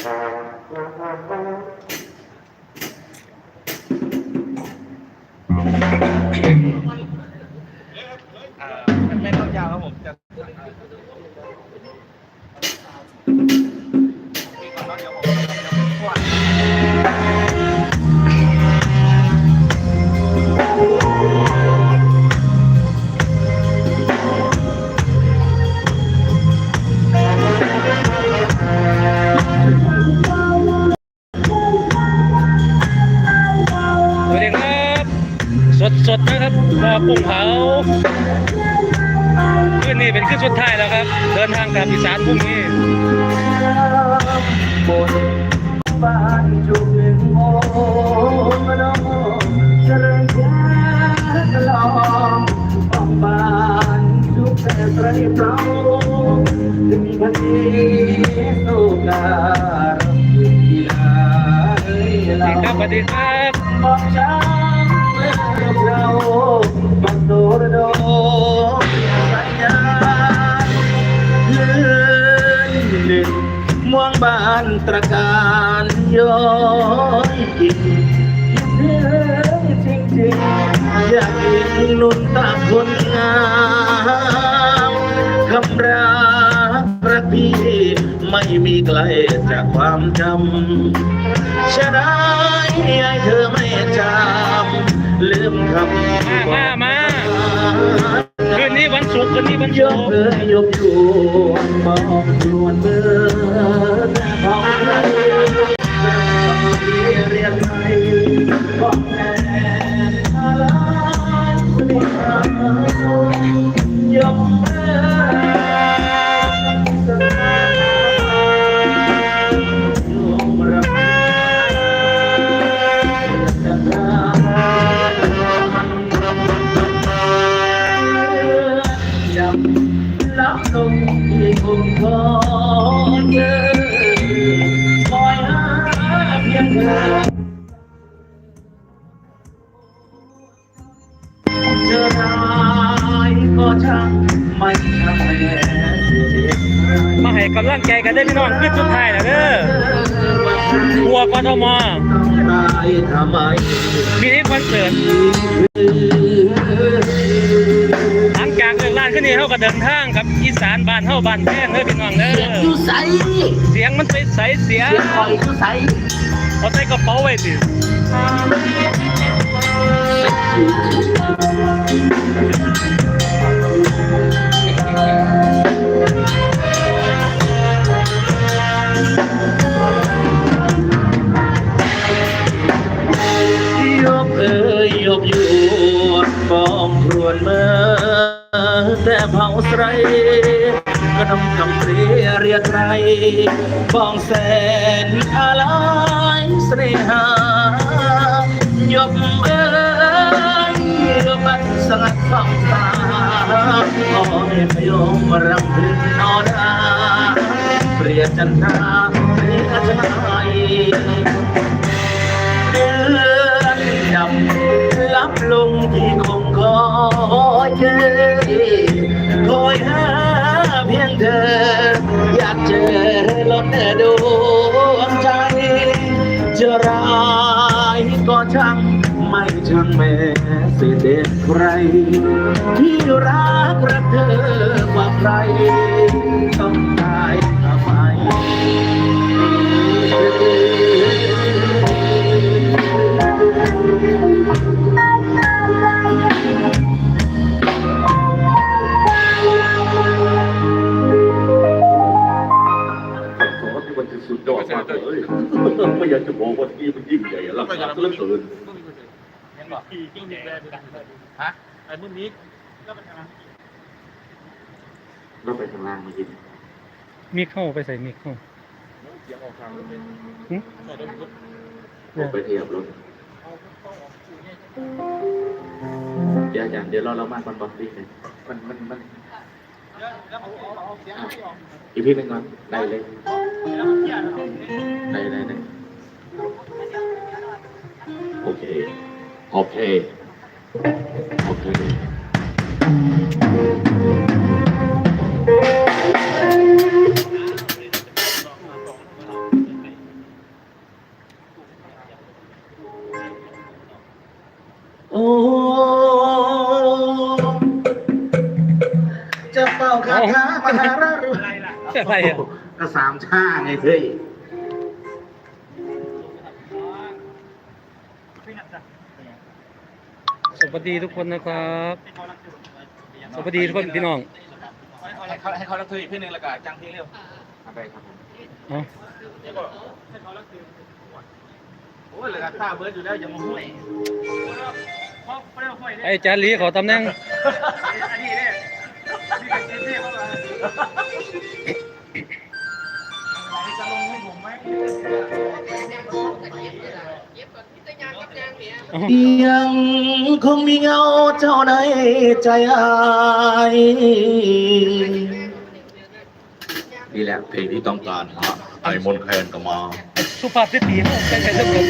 อ่า นะครับบ่อกุ้งเผาคืนนี้เป็นคืนสุดท้ายแล้วครับ เดินทางกลับอีสานพรุ่งนี้บนบ้านจุกถึงโมโนเจริญแค่ตลอดออกบ้านจุกแต่ไรเปล่าถึงพันนี้สุกากีฬาเอ้ยสวัสเราดีครับสวัสดีครับ บังโดรโดสัญญาเลื่อนเล่นมวงบ้านตระการย้อยกินเรื่อจริงจริงอยากเห็นนุ่นตาคนงามคำรักรักพี่ไม่มีไกลจากความจำฉะนั้ให้เธอไม่จำลืมคำมามา คืนนี้วันศุกร์คืนนี้วันยศุกกร์เบื่อยกชวนมองชวนเบอร์แต่ของใครเรียกใครบอกแม่อะไรสิยกเบอ กันได้พี่น้องคืนสุดท้ายแล้วเด้อทัวกทมต้องตายทำไมมีนี้คอนเสิร์ตหลังจากเลิกร้านขึ้นนี่เขาก็เดินทางกับอีสานบ้านเฮาบ้านแพงเด้อพี่น้องเด้อเสียงมันใสๆเสียเสียงเอาใส่กระเป๋าไว้สิ แต่เผาใสกระนำกำเรียเรียกไรบองแสนอะไรเสน่หายกเอ่ยยกบันสงัดฟังตาขอให้พยมรำพึงนอดาเปรียจันทราเปรียชนทายเดือนดำ ลับลงที่คงคอยเธอคอยหาเพียงเธอ อยากเจอลดดวงใจ จะร้ายก็ช่างไม่ช่างแม้สิเด็ดใคร ที่รักรักเธอกว่าใคร ต้องตายทำไมข ใหญ่อลังการเหลือเกินเห็นบ่ฮะไอ้มื้อนี้แล้วมันทำเราไปทางล่างมายินมีเข้าไปใส่มีเข้าหึออกไปเทียบรถเดี๋ยวอย่างเดี๋ยวเราเรามาก่อนก่อนพี่เลยมันมันมันอีกพี่หนึ่งก่อนได้เลยได้ได้ได้ โอเค โอเค โอเคจะเป่าคาถาปหาราชอะไรล่ะก็สามชาไงเฮ้ย สวัสดีทุกคนนะครับสวัสดีทุกคนพี่น้องให้เขาให้เขารับถืออีกพี่หนึ่งแล้วก็จ้างพี่เร็วเอาไปครับผมเอาโอ้ยเหลือค่าเบิร์ดอยู่แล้วยังมาห่วยไอ้จารีขอตำแหน่งอันนี้เนี่ยนี่เป็นเจ๊เจ๊เข้ามาจะลงให้ผมไหม ยังคงมีเงาเจ้าในใจอายนี่แหละเพลงที่ต้องการฮะไอ้มนต์แคนก็มาสุภาพสตรีเขาใส่ใส่เสื้อคลุม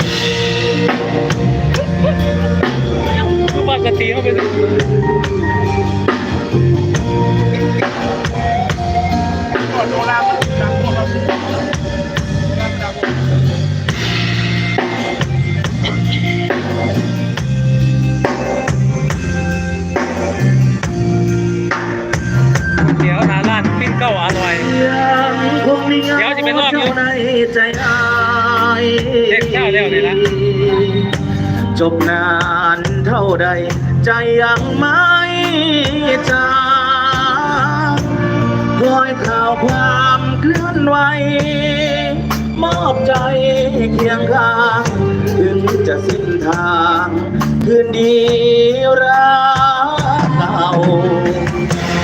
สุภาพสตรีเขาเป็น งไม่จางคอยข่าวความเคลื่อนไหวมอบใจเคียงข้าง ถึงจะสิ้นทาง คืนดีรักเก่า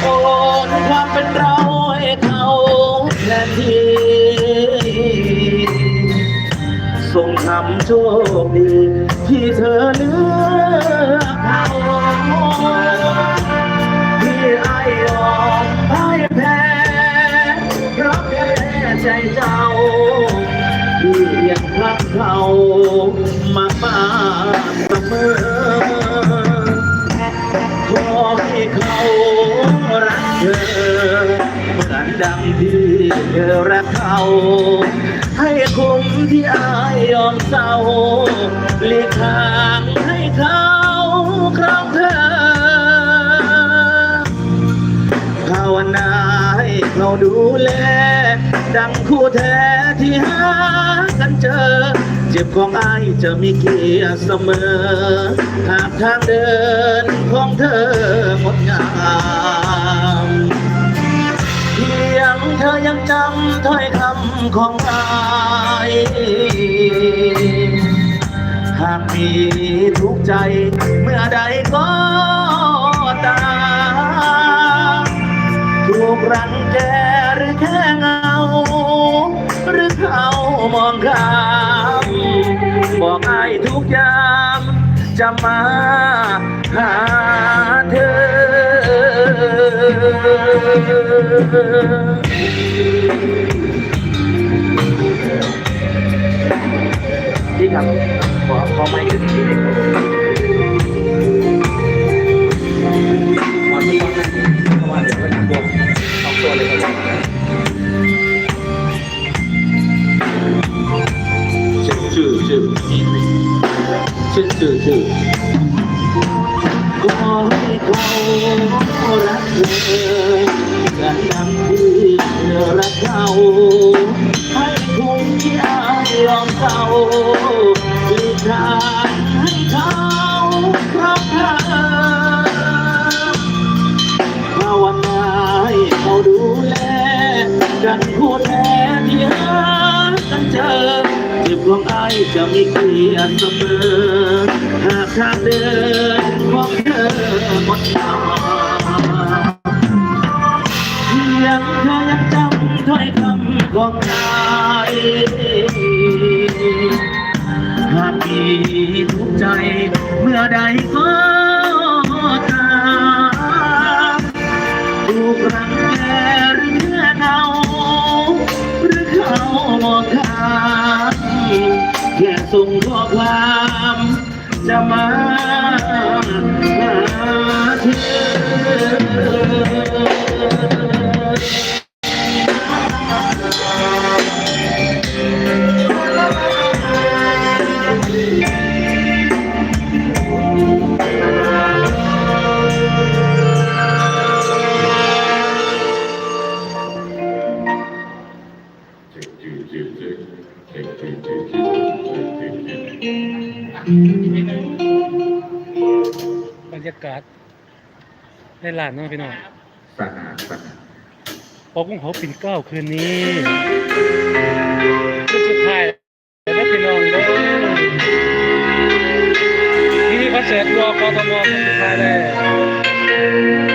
โอนความเป็นเราให้เขาแทนที่ส่งคำโชคดีที่เธอเลือ เธอรักเขาให้คุ้มที่อายยอมเศร้าหลีกทางให้เขาครองเธอภาวนาให้เขาดูแล ดังคู่แท้ที่หากันเจอ เจ็บของอายจะมีเกียรติเสมอ หากทางเดินของเธองดงาม เธอยังจำถ้อยคำของอายหากมีทุกใจเมื่อใดก็ตามถูกรังแกหรือแค่เงา หรือเขามองข้ามบอกไอ้ทุกยามจะมาหาเธอ พี่ครับขอขอไท้ที่หากันเจอเจ็บของอจะมีเกียรเสมอหากทางเดินของเธอหมดทางเพียงเธอยังจำถ้อยคำของนายหากมีทุกใจเมื่อใดก็ รือเขามองข้ามแค่ส่งข้อความจะมาหาเธอ บรรยากาศในร้านเนาะพี่น้องสหาสหาพอกุ้งเผาปิ่นเกล้าคืนนี้คืนสุดท้ายแล้วพี่น้องเด้อนี่คอนเสิร์ตรอกทมคืนสุดท้ายแล้ว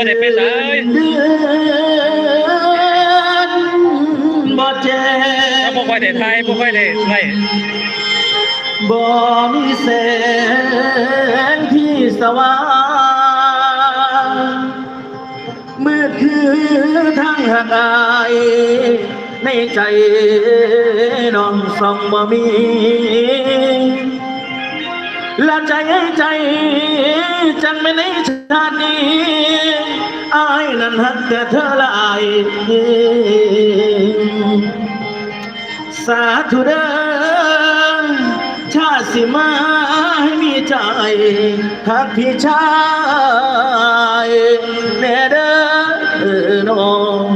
บ่ได้ไปไสเดือนบ่แจ้ถ้างบ่ค่อยได้ถ่ายบ่ค่อยได้ไล่บ่มีแสงที่สว่างมืดคือทางหักอายในใจน้องส่องบ่มี และใจใจ จังไม่ในชาตินี้อายนั้นหักแต่เธอหลายสาธุเด้อชาติสิมาให้มีใจหักพี่ชายแน่เด้อน้อง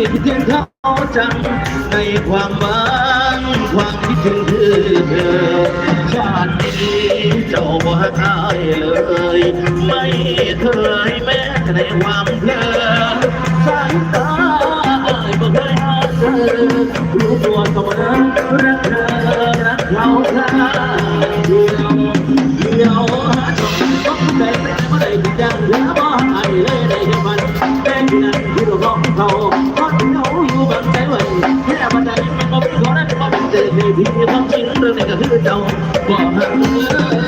คิดถึงเขาจังในความหวังความคิดถึงคือเธอ ชาตินี้เจ้าบ่ให้อายเลย ไม่เคยแม้ในความเพลินสายตาอายบ่เคยหาเธอรู้ตัวเสมอรักเธอรักเราเธอ เจอที่ความจริงเรื่องนี้ก็คือเจ้าบ่หักเล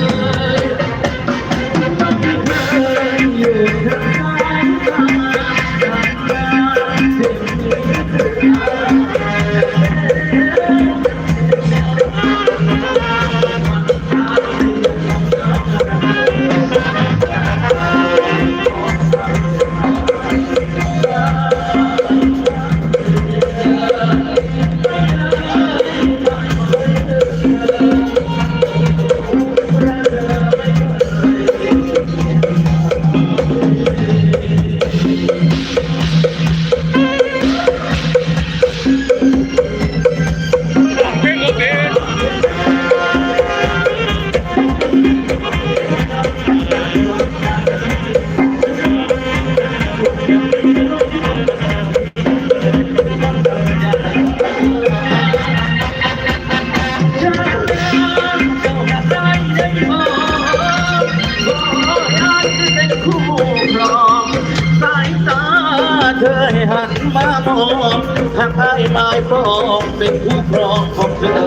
องหากให้หมายปองเป็นผู้ครองของเธอ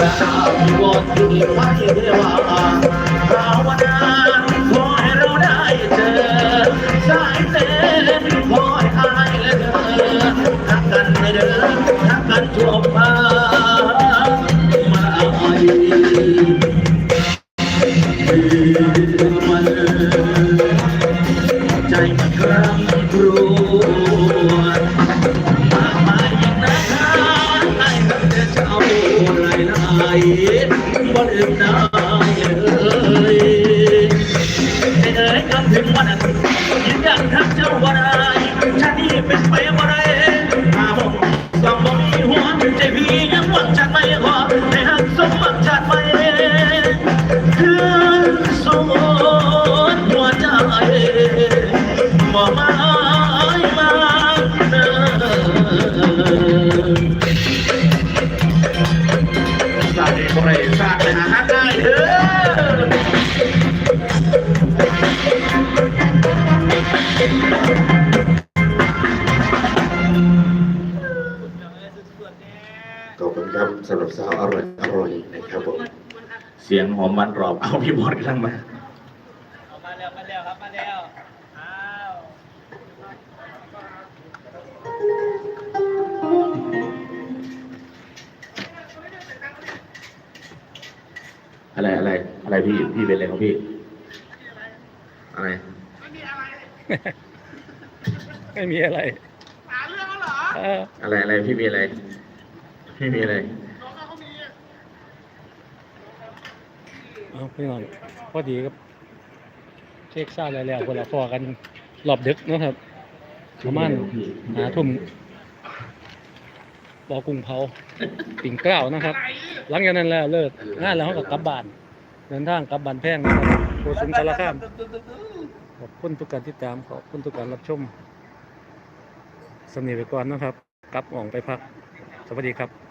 ราบวชที่ไม่เทวาภาวนาขอให้เราได้เจอสายเต้นขอให้อายและเธอทักกันในเดินทักกันทั่วฟ้า สำหรับสาวอร่อยอร่อยนะครับผมเสียงหอมมันรอบเอาพี่บอลกำลังมามาแล้วมาแล้วครับมาแล้วอ้าวอะไรอะไรอะไรพี่พี่เป็นอะไรของพี่ อะไรไม่มีอะไรหาเรื่องเหรออะไรอะไรพี่มีอะไร พี่มีอะไร เอาพี่น้องพอดีครับเช็คซ่าแล้วแล้วคนละฟอกันรอบดึกนะครับประมาณหาทุ่มบอกรุงเผาปิ่งเกล้านะครับ หลังจากนั้นแล้วเลิกงานแล้วเขาก็กลับบ้านเดินทางกลับบ้านแพงนะครับโกสุมสารคามขอบคุณทุกการติดตามขอบคุณทุกการรับชมสำนีไปก่อนนะครับกลับอ่องไปพัก สวัสดีครับ